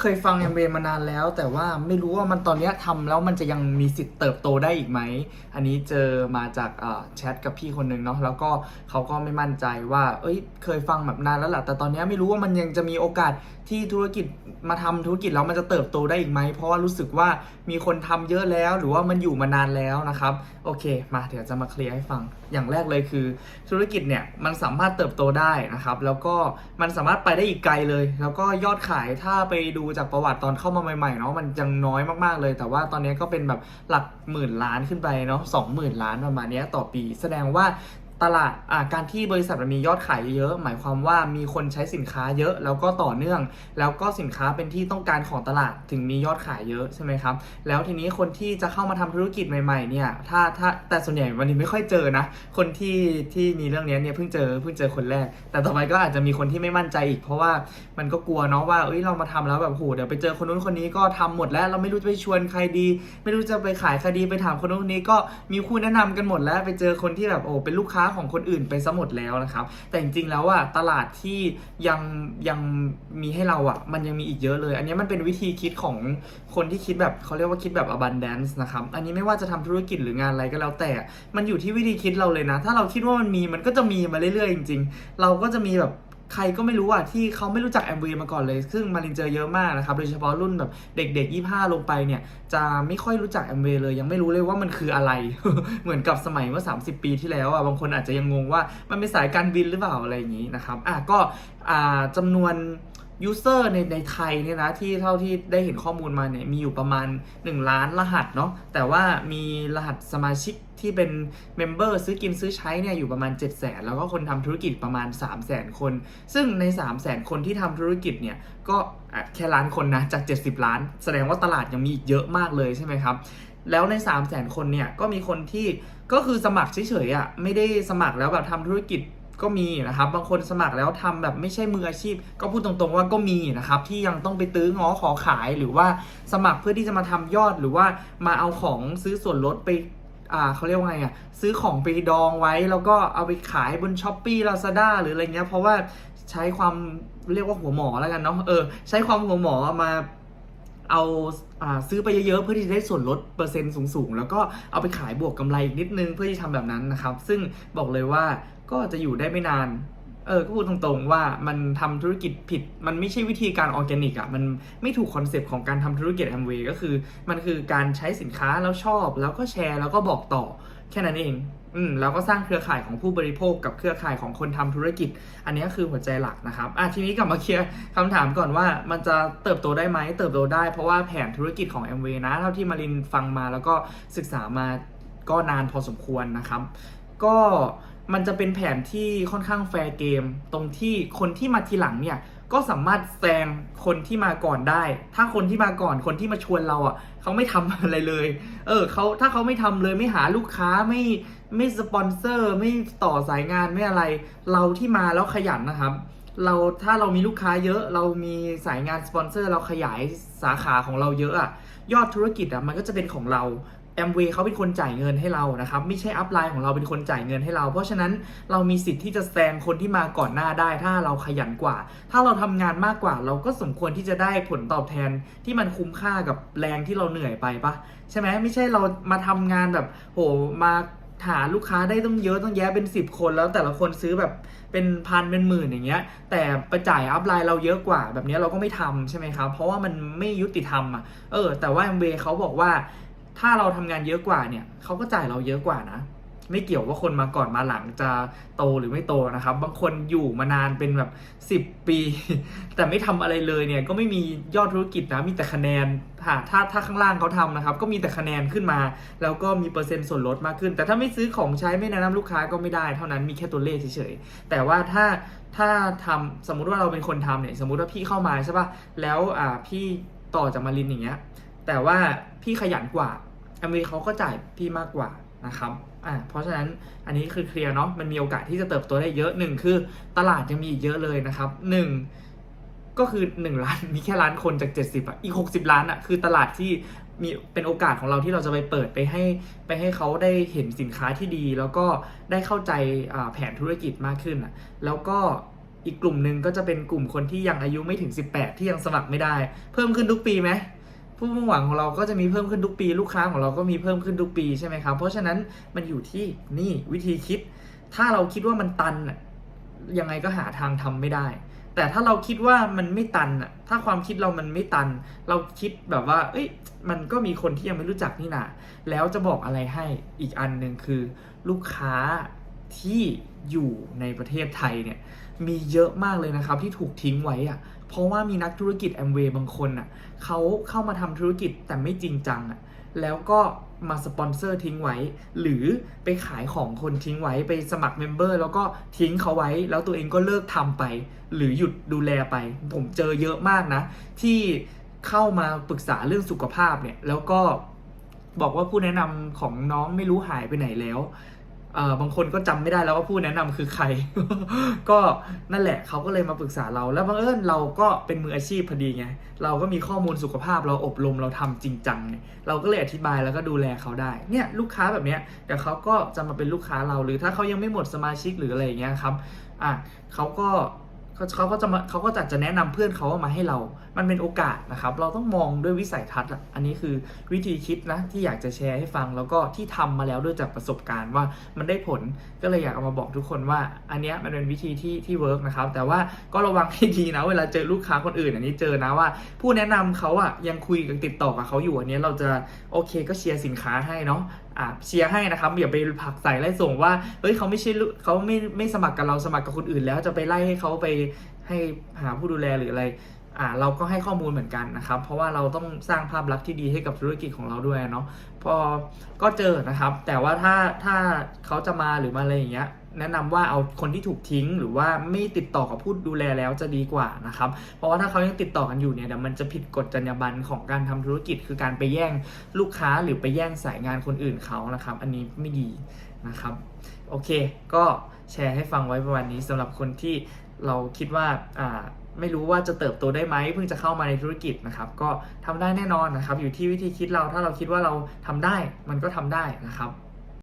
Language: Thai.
เคยฟังแอมเบมานานแล้ว แต่ว่าไม่รู้ว่ามันตอนนี้ทำแล้วมันจะยังมีสิทธิ์เติบโตได้อีกไหม อันนี้เจอมาจากแชทกับพี่คนหนึ่งเนาะแล้วก็เขาก็ไม่มั่นใจว่า เอ้ย เคยฟังแบบนานแล้วแหละแต่ตอนนี้ไม่รู้ว่ามันยังจะมีโอกาสที่ธุรกิจมาทำธุรกิจแล้วมันจะเติบโตได้อีกไหม เพราะว่ารู้สึกว่ามีคนทำเยอะแล้ว หรือว่ามันอยู่มานานแล้วนะครับ โอเค มาเดี๋ยวจะมาเคลียร์ให้ฟัง อย่างแรกเลยคือ ธุรกิจเนี่ยมันสามารถเติบโตได้นะครับ แล้วก็มันสามารถไปได้อีกไกลเลย แล้วก็ยอดขายถ้าไปดูจากประวัติตอนเข้ามาใหม่ๆเนาะมันยังน้อยมากๆเลย แต่ว่าตอนนี้ก็เป็นแบบหลักหมื่นล้านขึ้นไปเนาะสองหมื่นล้านประมาณนี้ต่อปี แสดงว่า ตลาดอ่าการที่บริษัทมันมียอดขายเยอะ หมายความว่ามีคนใช้สินค้าเยอะแล้วก็ต่อเนื่อง แล้วก็สินค้าเป็นที่ต้องการของตลาดถึงมียอดขายเยอะใช่ไหมครับ แล้วทีนี้คนที่จะเข้ามาทำธุรกิจใหม่ๆเนี่ยถ้าถ้าแต่ส่วนใหญ่วันนี้ไม่ค่อยเจอนะ คนที่ที่มีเรื่องเนี้ยเนี่ยเพิ่งเจอเพิ่งเจอคนแรก แต่ต่อไปก็อาจจะมีคนที่ไม่มั่นใจอีก เพราะว่ามันก็กลัวเนาะว่าเอ้ยเรามาทำแล้วแบบโหเดี๋ยวไปเจอคนนู้นคนนี้ก็ทำหมดแล้ว เราไม่รู้จะไปชวนใครดี ไม่รู้จะไปขายใครดีไปถามคนนู้นคนนี้ก็มีคู่แนะนำกันหมดแล้ว ไปเจอคนที่แบบโอ้เป็นลูกค้าของคนอื่นไปซะหมดแล้วนะครับ แต่จริงๆแล้วอะตลาดที่ยังยังมีให้เราอะมันยังมีอีกเยอะเลย อันนี้มันเป็นวิธีคิดของคนที่คิดแบบเขาเรียกว่าคิดแบบ abundance นะครับ อันนี้ไม่ว่าจะทำธุรกิจหรืองานอะไรก็แล้วแต่ มันอยู่ที่วิธีคิดเราเลยนะ ถ้าเราคิดว่ามันมีมันก็จะมีมาเรื่อยๆจริง ๆ เราก็จะมีแบบ ใครก็ไม่รู้อะที่เขาไม่รู้จักแอม a y มาก่อนเลย ซึ่งมารินเจอเยอะมากนะครับโดยเฉพาะรุ่นแบบเด็ก ๆ 25 ลงไปเนี่ย จะไม่ค่อยรู้จักแอม a y เลย ยังไม่รู้เลยว่ามันคืออะไร เหมือนกับสมัยเมื่อ 30 ปีที่แล้วอะบางคนอาจจะยังงงว่ามันเป็นสายการบินหรือเปล่าอะไรอย่างนี้นะครับอะก็อ่าจำนวน ยูเซอร์ในในไทยเนี่ยนะที่เท่าที่ได้เห็นข้อมูลมาเนี่ยมีอยู่ประมาณ 1 ล้านรหัสเนาะแต่ว่ามีรหัสสมาชิกที่เป็นเมมเบอร์ซื้อกินซื้อใช้เนี่ยอยู่ประมาณ 7 0 0 0 0 0แล้วก็คนทำธุรกิจประมาณ 3 0 0 0 0 0 คน ซึ่งใน 3 0 0 0 0 0 คนที่ทำธุรกิจเนี่ยก็แค่ล้านคนนะจาก 70 ล้าน แสดงว่าตลาดยังมีอีกเยอะมากเลยใช่ไหมครับแล้วใน 3 0 0 0 0 0 คนเนี่ยก็มีคนที่ก็คือสมัครเฉยๆอะไม่ได้สมัครแล้วแบบทำธุรกิจ ก็มีนะครับ บางคนสมัครแล้วทำแบบไม่ใช่มืออาชีพ ก็พูดตรงๆว่าก็มีนะครับ ที่ยังต้องไปตื้อง้อขอขายหรือว่าสมัครเพื่อที่จะมาทำยอดหรือว่ามาเอาของซื้อส่วนลดไปอ่าเขาเรียกว่าไงอะซื้อของไปดองไว้ แล้วก็เอาไปขายบนช้อปปี้ลาซาด้าหรืออะไรเงี้ยเพราะว่าใช้ความเรียกว่าหัวหมอแล้วกันเนาะเออใช้ความหัวหมอมาเอาอาซื้อไปเยอะๆเพื่อที่จะได้ส่วนลดเปอร์เซ็นต์สูงๆ แล้วก็เอาไปขายบวกกำไรอีกนิดนึงเพื่อที่ทำแบบนั้นนะครับ ซึ่งบอกเลยว่า ก็จะอยู่ได้ไม่นาน เออก็พูดตรงๆว่ามันทำธุรกิจผิด มันไม่ใช่วิธีการออร์แกนิกอะมันไม่ถูกคอนเซปต์ของการทำธุรกิจแอมเวย์ก็คือ มันคือการใช้สินค้าแล้วชอบ แล้วก็แชร์แล้วก็บอกต่อแค่นั้นเองอืมแล้วก็สร้างเครือข่ายของผู้บริโภคกับเครือข่ายของคนทำธุรกิจ อันนี้คือหัวใจหลักนะครับอะทีนี้กลับมาเคลียร์คำถามก่อนว่ามันจะเติบโตได้ไหมเติบโตได้เพราะว่าแผนธุรกิจของ m w นะ เท่าที่มารินฟังมาแล้วก็ศึกษามาก็นานพอสมควรนะครับ ก็ มันจะเป็นแผนที่ค่อนข้างแฟร์เกม ตรงที่คนที่มาทีหลังเนี่ยก็สามารถแซงคนที่มาก่อนได้ ถ้าคนที่มาก่อนคนที่มาชวนเราอะเขาไม่ทำอะไรเลย เออเขาถ้าเขาไม่ทำเลยไม่หาลูกค้าไม่ไม่สปอนเซอร์ ไม่ต่อสายงานไม่อะไร เราที่มาแล้วขยันนะครับ เราถ้าเรามีลูกค้าเยอะ เรามีสายงานสปอนเซอร์ เราขยายสาขาของเราเยอะอะยอดธุรกิจอะมันก็จะเป็นของเรา แอมเวย์เขาเป็นคนจ่ายเงินให้เรานะครับ ไม่ใช่อัพไลน์ของเราเป็นคนจ่ายเงินให้เรา เพราะฉะนั้นเรามีสิทธิ์ที่จะแซงคนที่มาก่อนหน้าได้ ถ้าเราขยันกว่า ถ้าเราทำงานมากกว่า เราก็สมควรที่จะได้ผลตอบแทนที่มันคุ้มค่ากับแรงที่เราเหนื่อยไปปะใช่ไหมไม่ใช่เรามาทำงานแบบโหมาหาลูกค้าได้ต้องเยอะต้องแยะเป็น 10 คนแล้วแต่ละคนซื้อแบบเป็นพันเป็นหมื่นอย่างเงี้ย แต่ไปจ่ายอัพไลน์เราเยอะกว่า แบบเนี้ยเราก็ไม่ทำใช่ไหมครับ เพราะว่ามันไม่ยุติธรรมอะเออ แต่ว่า m อ a เขาบอกว่า ถ้าเราทำงานเยอะกว่าเนี่ยเขาก็จ่ายเราเยอะกว่านะ ไม่เกี่ยวว่าคนมาก่อนมาหลังจะโตหรือไม่โตนะครับ บางคนอยู่มานานเป็นแบบ 10 ปี แต่ไม่ทำอะไรเลยเนี่ยก็ไม่มียอดธุรกิจนะมีแต่คะแนนถ้าถ้าถ้าข้างล่างเขาทำนะครับ ก็มีแต่คะแนนขึ้นมา แล้วก็มีเปอร์เซ็นต์ส่วนลดมากขึ้น แต่ถ้าไม่ซื้อของใช้ไม่แนะนำลูกค้าก็ไม่ได้เท่านั้นมีแค่ตัวเลขเฉยๆแต่ว่าถ้าถ้าทำสมมุติว่าเราเป็นคนทำเนี่ยสมมุติว่าพี่เข้ามาใช่ป่ะแล้วอ่าพี่ต่อจากมารินอย่างเงี้ย แต่ว่าพี่ขยันกว่าอเมริเขาก็จ่ายพี่มากกว่านะครับอ่าเพราะฉะนั้นอันนี้คือเคลียร์เนาะมันมีโอกาสที่จะเติบโตได้เยอะหนึ่งคือตลาดยังมีอีกเยอะเลยนะครับหนึ่งก็คือ 1 ล้านมีแค่ล้านคนจาก 70อะอีก 60 ล้านอะคือตลาดที่มีเป็นโอกาสของเราที่เราจะไปเปิดไปให้ไปให้เขาได้เห็นสินค้าที่ดี แล้วก็ได้เข้าใจแผนธุรกิจมากขึ้นอะแล้วก็อีกกลุ่มหนึ่งก็จะเป็นกลุ่มคนที่ยังอายุไม่ถึง 18 ที่ยังสมัครไม่ได้ เพิ่มขึ้นทุกปีไหม ผู้มุ่งหวังของเราก็จะมีเพิ่มขึ้นทุกปี ลูกค้าของเราก็มีเพิ่มขึ้นทุกปีใช่ไหมครับเพราะฉะนั้นมันอยู่ที่นี่วิธีคิด ถ้าเราคิดว่ามันตันน่ะยังไงก็หาทางทำไม่ได้ แต่ถ้าเราคิดว่ามันไม่ตันอะถ้าความคิดเรามันไม่ตัน เราคิดแบบว่า เอ้ย มันก็มีคนที่ยังไม่รู้จักนี่นาแล้วจะบอกอะไรให้อีกอันหนึ่งคือ ลูกค้าที่อยู่ในประเทศไทยเนี่ยมีเยอะมากเลยนะครับที่ถูกทิ้งไว้อะ เพราะว่ามีนักธุรกิจแอมเวย์บางคนอะเขาเข้ามาทำธุรกิจแต่ไม่จริงจังอะแล้วก็มาสปอนเซอร์ทิ้งไว้ หรือไปขายของคนทิ้งไว้ไปสมัครเมมเบอร์แล้วก็ทิ้งเขาไว้ แล้วตัวเองก็เลิกทำไป หรือหยุดดูแลไป ผมเจอเยอะมากนะ ที่เข้ามาปรึกษาเรื่องสุขภาพเนี่ย แล้วก็บอกว่าผู้แนะนำของน้องไม่รู้หายไปไหนแล้ว บางคนก็จำไม่ได้แล้วว่าผู้แนะนำคือใคร ก็นั่นแหละเขาก็เลยมาปรึกษาเรา แล้วบังเอิญเราก็เป็นมืออาชีพพอดีไง เราก็มีข้อมูลสุขภาพเราอบรมเราทำจริงจังไงเราก็เลยอธิบายแล้วก็ดูแลเขาได้ เนี่ยลูกค้าแบบเนี้ยเดี๋ยวเขาก็จะมาเป็นลูกค้าเรา หรือถ้าเขายังไม่หมดสมาชิกหรืออะไรอย่างเงี้ยครับ อะเขาก็ เขาก็จะมาเขาก็จะจะแนะนำเพื่อนเขามาให้เรา มันเป็นโอกาสนะครับ เราต้องมองด้วยวิสัยทัศน์อันนี้คือวิธีคิดนะที่อยากจะแชร์ให้ฟัง แล้วก็ที่ทำมาแล้วด้วยจากประสบการณ์ว่ามันได้ผล ก็เลยอยากเอามาบอกทุกคนว่า อันนี้มันเป็นวิธีที่ที่เวิร์กนะครับ แต่ว่าก็ระวังให้ดีนะ เวลาเจอลูกค้าคนอื่น อันนี้เจอนะว่า ผู้แนะนำเขาอะยังคุยกันติดต่อกับเขาอยู่อันนี้เราจะโอเคก็เชียร์สินค้าให้เนาะ อ่าเชียร์ให้นะครับอย่าไปผลักใส่ไล่ส่งว่าเฮ้ยเขาไม่ใช่ลูกเขาไม่ไม่สมัครกับเราสมัครกับคนอื่น แล้วจะไปไล่ให้เขาไปให้หาผู้ดูแลหรืออะไรอ่าเราก็ให้ข้อมูลเหมือนกันนะครับ เพราะว่าเราต้องสร้างภาพลักษณ์ที่ดีให้กับธุรกิจของเราด้วยเนาะพอก็เจอนะครับ แต่ว่าถ้าถ้าเขาจะมาหรือมาอะไรอย่างเงี้ย แนะนำว่าเอาคนที่ถูกทิ้ง หรือว่าไม่ติดต่อกับผู้ดูแลแล้วจะดีกว่านะครับ เพราะว่าถ้าเขายังติดต่อกันอยู่เนี่ยมันจะผิดกฎจรรยาบรรณของการทำธุรกิจ คือการไปแย่งลูกค้าหรือไปแย่งสายงานคนอื่นเขานะครับ อันนี้ไม่ดีนะครับ โอเค ก็แชร์ให้ฟังไว้ประมาณนี้สำหรับคนที่เราคิดว่าอ่าไม่รู้ว่าจะเติบโตได้ไหมเพิ่งจะเข้ามาในธุรกิจนะครับ ก็ทำได้แน่นอนนะครับ อยู่ที่วิธีคิดเราถ้าเราคิดว่าเราทำได้มันก็ทำได้นะครับ